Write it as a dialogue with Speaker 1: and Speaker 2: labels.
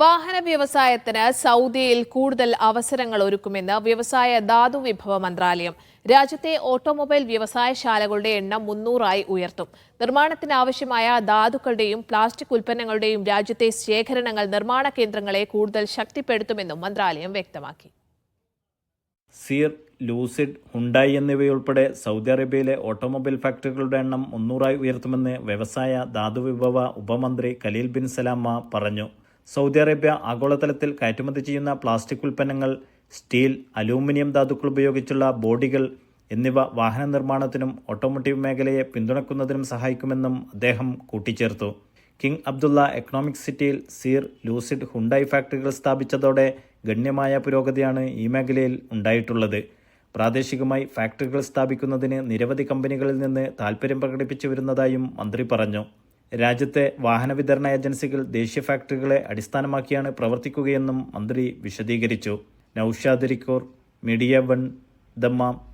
Speaker 1: വാഹന വ്യവസായത്തിന് സൗദിയിൽ കൂടുതൽ അവസരങ്ങൾ ഒരുക്കുമെന്ന് വ്യവസായ ധാതു വിഭവ മന്ത്രാലയം. രാജ്യത്തെ ഓട്ടോമൊബൈൽ വ്യവസായശാലകളുടെ എണ്ണം മുന്നൂറായി ഉയർത്തും. നിർമ്മാണത്തിന് ആവശ്യമായ ധാതുക്കളുടെയും പ്ലാസ്റ്റിക് ഉൽപ്പന്നങ്ങളുടെയും രാജ്യത്തെ ശേഖരണങ്ങൾ നിർമ്മാണ കേന്ദ്രങ്ങളെ കൂടുതൽ ശക്തിപ്പെടുത്തുമെന്നും മന്ത്രാലയം വ്യക്തമാക്കി.
Speaker 2: സിയർ ലൂസിഡ് ഹുണ്ടായി എന്നിവയുൾപ്പെടെ സൗദി അറേബ്യയിലെ ഓട്ടോമൊബൈൽ ഫാക്ടറികളുടെ എണ്ണം മുന്നൂറായി ഉയർത്തുമെന്ന് വ്യവസായ ധാതുവിഭവ ഉപമന്ത്രി ഖലീൽ ബിൻ സലാമ പറഞ്ഞു. സൗദി അറേബ്യ ആഗോളതലത്തിൽ കയറ്റുമതി ചെയ്യുന്ന പ്ലാസ്റ്റിക് ഉൽപ്പന്നങ്ങൾ സ്റ്റീൽ അലൂമിനിയം ധാതുക്കൾ ഉപയോഗിച്ചുള്ള ബോഡികൾ എന്നിവ വാഹന നിർമ്മാണത്തിനും ഓട്ടോമോട്ടീവ് മേഖലയെ പിന്തുണക്കുന്നതിനും സഹായിക്കുമെന്നും അദ്ദേഹം കൂട്ടിച്ചേർത്തു. കിങ് അബ്ദുള്ള എക്കണോമിക് സിറ്റിയിൽ സീർ ലൂസിഡ് ഹുണ്ടായി ഫാക്ടറികൾ സ്ഥാപിച്ചതോടെ ഗണ്യമായ പുരോഗതിയാണ് ഈ മേഖലയിൽ ഉണ്ടായിട്ടുള്ളത്. പ്രാദേശികമായി ഫാക്ടറികൾ സ്ഥാപിക്കുന്നതിന് നിരവധി കമ്പനികളിൽ നിന്ന് താൽപ്പര്യം പ്രകടിപ്പിച്ചു വരുന്നതായും മന്ത്രി പറഞ്ഞു. രാജ്യത്തെ വാഹന വിതരണ ഏജൻസികൾ ദേശീയ ഫാക്ടറികളെ അടിസ്ഥാനമാക്കിയാണ് പ്രവർത്തിക്കുകയെന്നും മന്ത്രി വിശദീകരിച്ചു. Naushad Media One Dammam.